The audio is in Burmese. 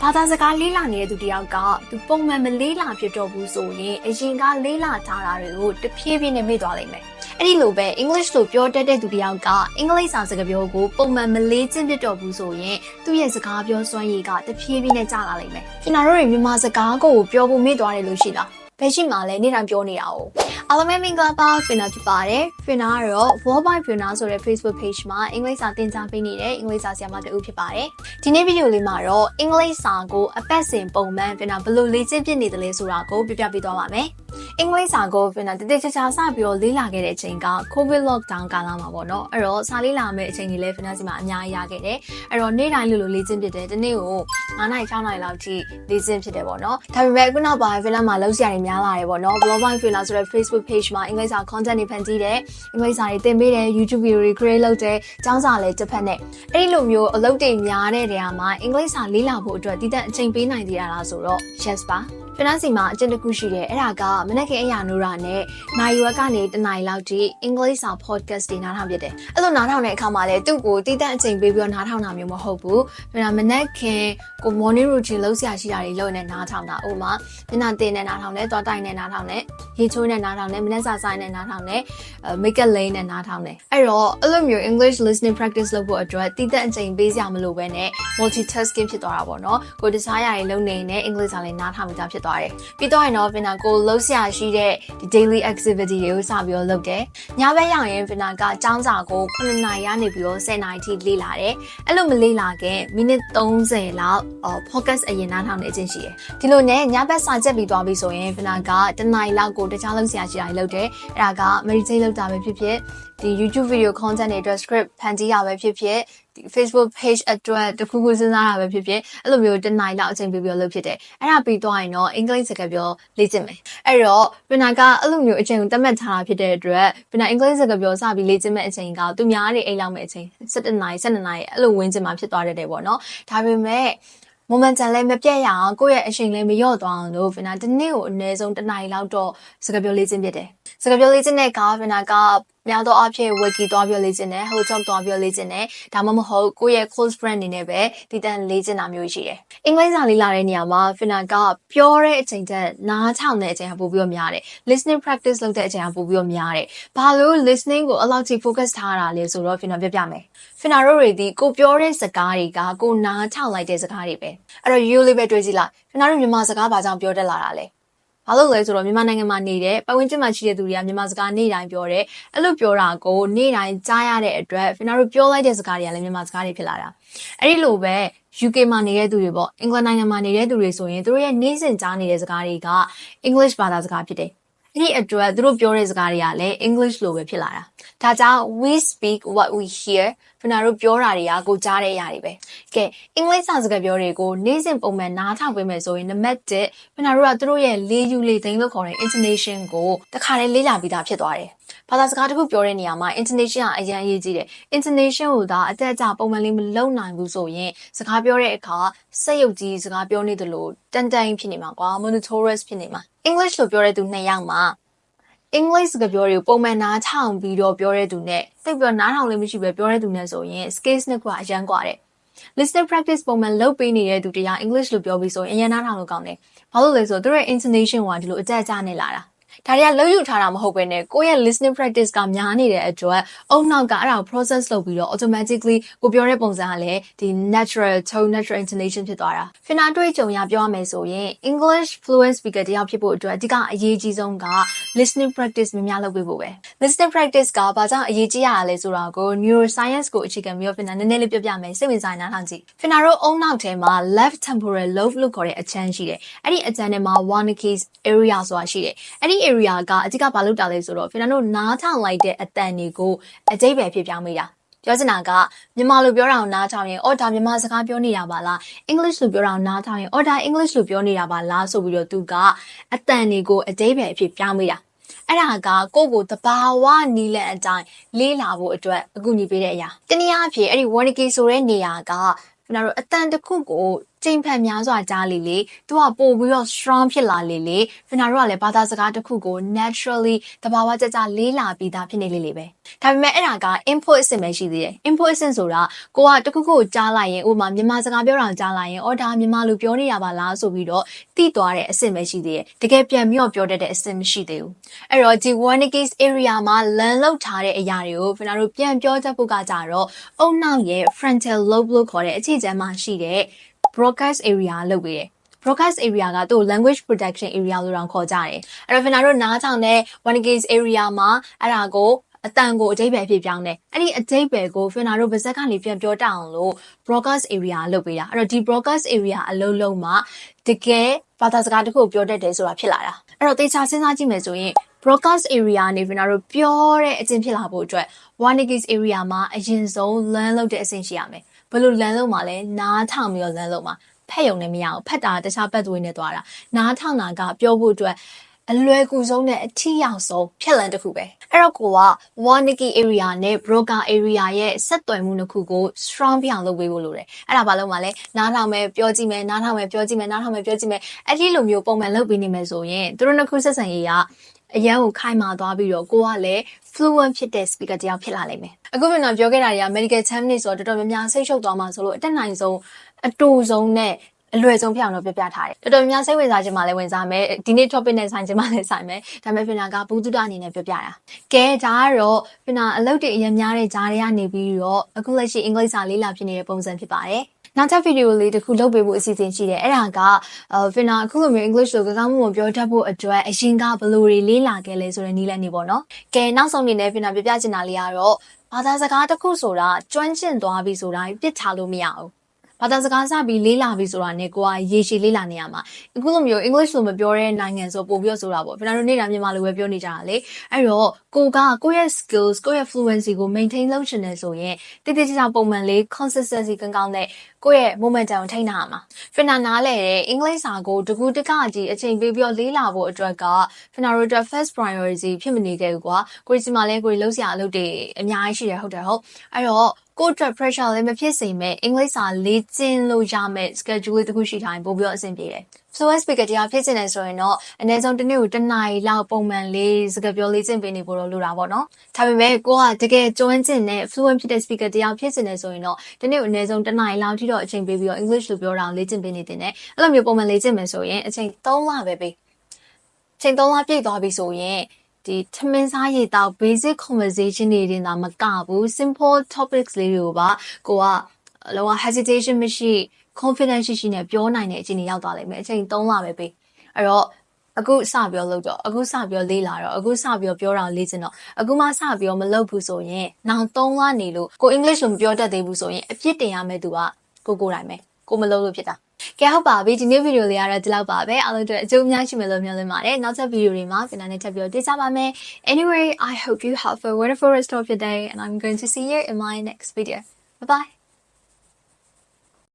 ဘာသာစကားလေးလာနေတဲ့သူတယောက်ကသူပုံမှန်မလေးလာဖြစ်တော့ဘူးဆိုရင်အရင်ကလေးလာထားတာတွေကိုတဖြည်းဖြည်းနဲ့မေ့သွားလိမ့်မယ်အဲ့ဒီလိုပဲ English လို့ပြောတတ်တဲ့သူတယောက်ကအင်္ဂလိပ်စာစကားပြောကိုပုံမှန်မလေးကျင့်ဖြစ်တော့ဘူးဆိုရင်သူ့ရဲ့စကားပြောစွမ်းရည်ကတဖြည်းဖြည်းနဲ့ကျလာလိမ့်မယ်ကျွန်တော်တို့တွေမြန်မာစကားကိုပြောဖို့မေ့သွားတယ်လို့ရှိလား ဘယ်ရှိမှလဲနေ့တိုင်းပြောနေတာ哦အားလုံးပဲမင်္ဂလာပါဖင်နာဖြစ်ပါတယ်ဖင်နာကတော့ World by Fina ဆိုတဲ့ Facebook page မှာအင်္ဂလိပ်စာသင်ကြားပေးနေတဲ့အင်္ဂလိပ်စာဆရာမတူဖြစ်ပါတယ်ဒီနေ့ဗီဒီယိုလေးမှာတော့အင်္ဂလိပ်စာကိုအပတ်စဉ်ပုံမှန်ဖင်နာဘယ်လိုလေ့ကျင့်ဖြစ်နေသလဲဆိုတာကိုပြပြပေးသွားပါမယ် အင်္ဂလိပ်စာကိုဖင်နာတတိချာချာစပြီးတော့လေ့လာခဲ့တဲ့အချိန်က COVID lockdown ကာလမှာပေါ့နော်အဲ့တော့စာလေ့လာမယ့်အချိန်ကြီးလဲဖင်နာစီမှာအများကြီးရခဲ့တယ်အဲ့တော့နေ့တိုင်းလိုလိုလေ့ကျင့်ဖြစ်တယ်ဒီနေ့ကို9နိုင်6နိုင်လောက်ထိလေ့ကျင့်ဖြစ်တယ်ပေါ့နော်ဒါပေမဲ့ခုနောက်ပိုင်းဖင်နာမှာလောက်စရာတွေများလာတယ်ပေါ့နော် blog by fina ဆိုတဲ့ Facebook page မှာအင်္ဂလိပ်စာ content တွေဖန်တီးတယ်အင်္ဂလိပ်စာတွေသင်ပေးတယ် YouTube video တွေ create လုပ်တယ်ကျောင်းစာလည်းတစ်ဖက်နဲ့အဲ့ဒီလိုမျိုးအလုပ်တွေများတဲ့နေရာမှာအင်္ဂလိပ်စာလေ့လာဖို့အတွက်တည်တဲ့အချိန်ပေးနိုင်သေးတာလားဆိုတော့ yes ပါ ဖနစီမှာအကျဉ်းတစ်ခုရှိတယ်အဲ့ဒါကမနက်ခင်းအရာနိုးတာနဲ့နိုင်ရွက်ကနေတနိုင်လောက်ထိအင်္ဂလိပ်စာ podcast တွေနားထောင်ဖြစ်တယ်အဲ့လိုနားထောင်တဲ့အခါမှာလည်းသူ့ကိုတည်တဲ့အချိန်ပေးပြီးတော့နားထောင်တာမျိုးမဟုတ်ဘူးဖနမနက်ခင်းကို morning routine လုပ်ဆရာရှိတာတွေလုပ်နေနားထောင်တာဥပမာမျက်နှာတင်နေနားထောင်တယ်သွားတိုင်နေနားထောင်တယ်ရေချိုးနေနားထောင်တယ်မနက်စာဆိုင်နေနားထောင်တယ် makeup lane နဲ့နားထောင်တယ်အဲ့တော့အဲ့လိုမျိုး English listening practice လုပ်ဖို့အတွက်တည်တဲ့အချိန်ပေးစရာမလိုဘဲနဲ့ multitasking ဖြစ်သွားတာပေါ့နော်ကိုတခြားຢာတွေလုပ်နေနေ English စာလည်းနားထောင်ပြီးသားဖြစ်သွားတယ်ပြီးတော့ရင်တော့ဗင်နာကိုလှုပ်ရှားရှိတဲ့ဒီ daily activity တွေကိုစပြီးတော့လုပ်တယ်ညဘက်ရောက်ရင်ဗင်နာကចောင်းစာကို9နာရီကနေပြီးတော့10နာရီထိလေ့လာတယ်အဲ့လိုမလေ့လာခင်မိနစ်30လောက် focus အရင်နားထောင်နေခြင်းရှိတယ်ဒီလိုနဲ့ညဘက်စာချက်ပြီးသွားပြီဆိုရင်ဗင်နာကတနာရီလောက်ကိုတခြားလုပ်စရာရှိတာလုပ်တယ်အဲ့ဒါက meditate လုပ်တာပဲဖြစ်ဖြစ်ဒီ YouTube video content တွေအတွက် script ဖန်တီးရပဲဖြစ်ဖြစ် ဒီ Facebook page အတွက်တခုခုစဉ်းစားတာပဲဖြစ်ဖြစ်အဲ့လိုမျိုးတနိုင်လောက်အချိန်ပေးပြီးလုပ်ဖြစ်တယ်အဲ့ဒါပြီးသွားရင်တော့အင်္ဂလိပ်စကားပြောလေ့ကျင့်မယ်အဲ့တော့ပင်နာကအဲ့လိုမျိုးအချိန်ကိုတတ်မှတ်ထားတာဖြစ်တဲ့အတွက်ပင်နာအင်္ဂလိပ်စကားပြောစပြီးလေ့ကျင့်မဲ့အချိန်ကသူများတွေအိမ်လောက်မဲ့အချိန်7နာရီ7နာရီအဲ့လိုဝန်းကျင်မှာဖြစ်သွားတတ်တယ်ပေါ့နော်ဒါပေမဲ့ momentum လည်းမပြတ်ရအောင်ကိုယ့်ရဲ့အချိန်လည်းမလျော့သွားအောင်လို့ဖင်နာဒီနေ့ကိုအနည်းဆုံးတစ်နိုင်လောက်တော့စကားပြောလေ့ကျင့်ဖြစ်တယ် စကားပြောလေ့ကျင့်တဲ့ကဖင်နာကများသောအားဖြင့် wiki သွားပြောလေ့ကျင့်တယ် whole talk သွားပြောလေ့ကျင့်တယ်ဒါမှမဟုတ်ကိုယ့်ရဲ့ close friend အနေနဲ့ပဲတည်တံ့လေ့ကျင့်တာမျိုးရှိတယ်အင်္ဂလိပ်စာလေ့လာတဲ့နေရာမှာဖင်နာကပြောတဲ့အချိန်တက်နားထောင်တဲ့အချိန်ကပိုပြီးတော့များတယ် listening practice လုပ်တဲ့အချိန်ကပိုပြီးတော့များတယ်ဘာလို့ listening ကိုအလောက်ထိ focus ထားတာလဲဆိုတော့ဖင်နာပြပြမယ်ဖင်နာတို့တွေဒီကိုပြောတဲ့စကားတွေကကိုနားထောင်လိုက်တဲ့စကားတွေပဲအဲ့တော့ you လေးပဲတွေးကြည့်လိုက်ဖင်နာတို့မြန်မာစကားဘာကြောင့်ပြောတတ်လာတာလဲ ဘာလို့လဲဆိုတော့မြန်မာနိုင်ငံမှာနေတဲ့ပတ်ဝန်းကျင်မှာရှိတဲ့သူတွေကမြန်မာစကားနေ့တိုင်းပြောတယ်အဲ့လိုပြောတာကိုနေ့တိုင်းကြားရတဲ့အတွက်ဖင်နာတို့ပြောလိုက်တဲ့စကားတွေကလည်းမြန်မာစကားတွေဖြစ်လာတာအဲ့ဒီလိုပဲ UK မှာနေတဲ့သူတွေပေါ့အင်္ဂလန်နိုင်ငံမှာနေတဲ့သူတွေဆိုရင်သူတို့ရဲ့နေ့စဉ်ကြားနေတဲ့စကားတွေက English ဘာသာစကားဖြစ်တယ် အဲ့ဒီအတွက်သူတို့ပြောတဲ့စကားတွေကလည်း English လိုပဲဖြစ်လာတာဒါကြောင့် we speak what we hear ဖနာတို့ပြောတာတွေကကိုကြားတဲ့အရာတွေပဲကဲအင်္ဂလိပ်စာစကားပြောတွေကိုနေ့စဉ်ပုံမှန်နားထောင်ပေးမယ်ဆိုရင်နံပါတ်1ဖနာတို့ကသူတို့ရဲ့လေးယူလေးသိန်းလို့ခေါ်တဲ့ intonation ကိုတခါတည်းလေ့လာပြီးသားဖြစ်သွားတယ်ဘာသာစကားတစ်ခုပြောတဲ့နေရာမှာ intonation ကအရင်အရေးကြီးတယ် intonation ကိုဒါအတက်အကျပုံမှန်လေးမလုံနိုင်ဘူးဆိုရင်စကားပြောတဲ့အခါစက်ရုပ်ကြီးစကားပြောနေသလိုတန်တန်ဖြစ်နေမှာကွာ monotonous ဖြစ်နေမှာ English လို့ပြောတဲ့သူနှစ်ယောက်မှာ English စကားပြောတွေကိုပုံမှန်နားထောင်ပြီးတော့ပြောတဲ့သူနဲ့သိပ်ပြီးနားထောင်လည်းမရှိပဲပြောတဲ့သူနဲ့ဆိုရင် skills နှစ်ခုကအရန်ကွာတယ် listening practice ပုံမှန်လုပ်ပေးနေတဲ့သူတရား English လို့ပြောပြီးဆိုရင်အရန်နားထောင်လို့ကောင်းတယ်ဘာလို့လဲဆိုတော့သူရဲ့ intonation ကဒီလိုအကြအကြနဲ့လာတာ ဒါတွေကလောက်ယူထားတာမဟုတ်ဘဲနဲ့ကိုယ့်ရဲ့ listening practice ကများနေတဲ့အတွက်အုံနောက်ကအဲ့ဒါကို process လုပ်ပြီးတော့ automatically ကိုပြောတဲ့ပုံစံကလည်းဒီ natural tone natural intonation ဖြစ်သွားတာဖင်နာတွေးကြုံရပြောရမယ်ဆိုရင် English fluent speaker တယောက်ဖြစ်ဖို့အတွက်အဓိကအရေးကြီးဆုံးက listening practice များများလုပ်ပေးဖို့ပဲ listening practice ကဘာကြောင့်အရေးကြီးရတာလဲဆိုတာကို neuroscience ကိုအခြေခံပြီးတော့ဖင်နာနည်းနည်းလေးပြပြမယ်စိတ်ဝင်စားနားထောင်ကြည့်ဖင်နာတို့အုံနောက်ထဲမှာ left temporal lobe လို့ခေါ်တဲ့အချမ်းရှိတယ်အဲ့ဒီအချမ်းထဲမှာ Wernicke's area ဆိုတာရှိတယ်အဲ့ဒီ area ကအဓိကဘာလို့တာလဲဆိုတော့ဖင်နာတို့နားထောင်လိုက်တဲ့အတန်တွေကိုအကျိပ္ပယ်ဖြစ်ပြောင်းမိတာပြောချင်တာကမြန်မာလိုပြောတာကိုနားထောင်ရင်အော်ဒါမြန်မာစကားပြောနေတာပါလား English လိုပြောတာကိုနားထောင်ရင်အော်ဒါ English လိုပြောနေတာပါလားဆိုပြီးတော့သူကအတန်တွေကိုအကျိပ္ပယ်အဖြစ်ပြောင်းမိတာ အဲ့ဒါကကိုယ့်ကိုတဘာဝနီးလက်အတိုင်းလေးလာဖို့အတွက်အကူအညီပေးတဲ့အရာတနည်းအားဖြင့်အဲ့ဒီ Warnike ဆိုတဲ့နေရာကကျွန်တော်တို့အတန်တစ်ခုကို ချိန်ဖန်များစွာကြားလေလေသူကပို့ပြီးတော့ strong ဖြစ်လာလေလေဖင်နာတို့ကလည်းဘာသာစကားတစ်ခုကို naturally တဘာဝကြကြလေးလာပြီးသားဖြစ်နေလေလေပဲဒါပေမဲ့အဲ့ဒါက input အဆင့်ပဲရှိသေးတယ် input အဆင့်ဆိုတာကိုကတစ်ခုခုကိုကြားလိုက်ရင်ဥပမာမြန်မာစကားပြောတာကြားလိုက်ရင်အော်ဒါမြန်မာလူပြောနေရပါလားဆိုပြီးတော့သိသွားတဲ့အဆင့်ပဲရှိသေးတယ်တကယ်ပြန်ပြီးတော့ပြောတတ်တဲ့အဆင့်မရှိသေးဘူးအဲ့တော့ဒီ one case area မှာ learn လောက်ထားတဲ့အရာတွေကိုဖင်နာတို့ပြန်ပြောတတ်ဖို့ကကြတော့အုံနောက်ရဲ့ frontal lobe လို့ခေါ်တဲ့အခြေချမ်းမှာရှိတဲ့ broadcast area လို့ပေးတယ် broadcast area ကသူ့ language protection area လို့တောင်ခေါ်ကြတယ်အဲ့တော့ဖင်နာတို့နားထောင်တဲ့ one case area မှာအဲ့ဒါကိုအတန်ကိုအကျိပယ်ဖြစ်ပြောင်းတယ်အဲ့ဒီအကျိပယ်ကိုဖင်နာတို့ဗဇက်ကနေပြန်ပြောတတ်အောင်လို့ broadcast area လုပ်ပေးတာအဲ့တော့ဒီ broadcast area အလုံးလုံးမှာတကယ်ဘာသာစကားတစ်ခုကိုပြောတတ်တယ်ဆိုတာဖြစ်လာတာအဲ့တော့တေချာစဉ်းစားကြည့်မယ်ဆိုရင် broadcast area နေဖင်နာတို့ပြောတဲ့အကျင့်ဖြစ်လာဖို့အတွက် one gig area မှာအရင်ဆုံး learn လုပ်တဲ့အဆင့်ရှိရမယ် ဘယ်လို learn လုပ်မှာလဲနားထောင်ပြီးတော့ learn လုပ်မှာဖက်ယုံနဲ့မရအောင်ဖက်တာတခြားဘက်သွေးနဲ့သွားတာနားထောင်တာကပြောဖို့အတွက်အလွယ်ကူဆုံးနဲ့အထီးရောက်ဆုံးဖြက်လန်းတစ်ခုပဲအဲ့တော့ကိုက one niki area နဲ့ broker area ရဲ့ဆက်သွယ်မှုတစ်ခုကို strong ပြအောင်လုပ်ပေးဖို့လိုတယ်အဲ့ဒါဘာလို့မှလဲနားထောင်မယ်ပြောကြည့်မယ်နားထောင်မယ်ပြောကြည့်မယ်နားထောင်မယ်ပြောကြည့်မယ်အဲ့ဒီလိုမျိုးပုံမှန်လုပ်ပေးနေမယ်ဆိုရင်သူတို့နှစ်ခုဆက်ဆံရေးက အရန်ကိုခိုင်မာသွားပြီးတော့ကိုကလည်း fluent ဖြစ်တဲ့ speaker တယောက်ဖြစ်လာနိုင်မယ်အခုကျွန်တော်ပြောခဲ့တာတွေက medical term တွေဆိုတော့တော်တော်များများစိတ်ရှုပ်သွားမှာဆိုလို့အတက်နိုင်ဆုံးအတူဆုံးနဲ့အလွယ်ဆုံးဖြစ်အောင်တော့ပြပြထားတယ်တော်တော်များစိတ်ဝင်စားခြင်းမှလည်းဝင်စားမယ်ဒီနေ့ topic နဲ့ဆိုင်ခြင်းမှလည်းဆိုင်မယ်ဒါပေမဲ့ဖင်နာကဘူးတုဒအနေနဲ့ပြပြတာကဲဒါကတော့ဖင်နာအလုပ်တွေအရင်များတဲ့ဂျားတွေကနေပြီးတော့အခုလက်ရှိအင်္ဂလိပ်စာလေးလာဖြစ်နေတဲ့ပုံစံဖြစ်ပါတယ် နောက်ထပ်ဗီဒီယိုလေးတစ်ခုလုပ်ပေးဖို့အစီအစဉ်ရှိတယ်အဲ့ဒါကအဲဖင်နာအခုလိုမျိုး English လိုကောင်းမှုကိုပြောတတ်ဖို့အတွက်အရင်ကဘယ်လိုတွေလေးလာခဲ့လဲဆိုတဲ့နည်းလမ်းတွေပေါ့နော်ကဲနောက်ဆုံးအနေနဲ့ဖင်နာပြပြချင်တာလေးကတော့ဘာသာစကားတစ်ခုဆိုတာကျွမ်းကျင်သွားပြီဆိုတာပြစ်ချလို့မရဘူး ဘာသာစကားစပြီးလေးလာပြီဆိုတာနဲ့ကိုကရေရှည်လေးလာနေရမှာအခုလိုမျိုး English လိုမပြောတဲ့နိုင်ငံဆိုပို့ပြီးတော့ဆိုတာပေါ့ဖင်နာတို့နေတာမြန်မာလိုပဲပြောနေကြတာလေအဲ့တော့ကိုကကိုယ့်ရဲ့ skills ကိုယ့်ရဲ့ fluency ကို maintain လုပ်ချင်တယ်ဆိုရင်တည်တည်ချာချာပုံမှန်လေး consistency ကောင်းကောင်းနဲ့ကိုယ့်ရဲ့ momentum ကိုထိန်းထားရမှာဖင်နာနားလဲတဲ့အင်္ဂလိပ်စာကိုတကူတကကြီးအချိန်ပေးပြီးတော့လေးလာဖို့အတွက်ကဖင်နာတို့အတွက် first priority ဖြစ်မနေခဲ့ဘူးကွာကိုကြီးစီမှာလဲကိုကြီးလုံးစရာအလုပ်တွေအများကြီးရှိတယ်ဟုတ်တယ်ဟုတ်အဲ့တော့ ကိုယ့်အတွက် pressure လည်းမဖြစ်စေမဲ့အင်္ဂလိပ်စာလေ့ကျင့်လို့ရမယ့် schedule တစ်ခုရှိထားရင်ပို့ပြီးတော့အဆင်ပြေတယ် fluent speaker တရားဖြစ်နေတယ်ဆိုရင်တော့အနည်းဆုံးတစ်နေ့ကိုတစ်နာရီလောက်ပုံမှန်လေးစကားပြောလေ့ကျင့်ပေးနေဖို့တော့လိုတာပေါ့နော်။ဒါပေမဲ့ကိုကတကယ်ကျွမ်းကျင်တဲ့ fluent ဖြစ်တဲ့ speaker တရားဖြစ်နေတယ်ဆိုရင်တော့တစ်နေ့ကိုအနည်းဆုံးတစ်နာရီလောက်ထိတော့အချိန်ပေးပြီးတော့ English လိုပြောတာကိုလေ့ကျင့်ပေးနေတင်တယ်။အဲ့လိုမျိုးပုံမှန်လေ့ကျင့်မယ်ဆိုရင်အချိန်3လပဲပေး။အချိန်3လပြည့်သွားပြီဆိုရင် ဒီထမင်းစားရည်တောက် basic conversation တွေတင်တာမကဘူး simple topics လေးတွေကိုပါကိုကလောက hesitation မရှိ confidence ရှိရှိနဲ့ပြောနိုင်တဲ့အခြေအနေရောက်သွားလိမ့်မယ်အချိန်3လပဲပေးအဲ့တော့အခုစပြောလို့တော့အခုစပြောလေးလာတော့အခုစပြောပြောတာလေးစင်တော့အခုမှစပြောမလုပ်ဘူးဆိုရင်နောက်3လနေလို့ကို English ကိုမပြောတတ်သေးဘူးဆိုရင်အပြစ်တင်ရမယ့်သူကကိုကိုတိုင်းပဲကိုမလုပ်လို့ဖြစ်တာ ကဲဟုတ်ပါပြီဒီနေ့ဗီဒီယိုလေးကတော့ဒီလောက်ပါပဲအားလုံးအတွက်အကျိုးအများရှိမယ်လို့မျှော်လင့်ပါတယ်နောက်ထပ်ဗီဒီယိုတွေမှာပြန်လာနေထပ်ပြီးတွေ့ကြပါမယ် Anyway I hope you have a wonderful rest of your day and I'm going to see you in my next video bye bye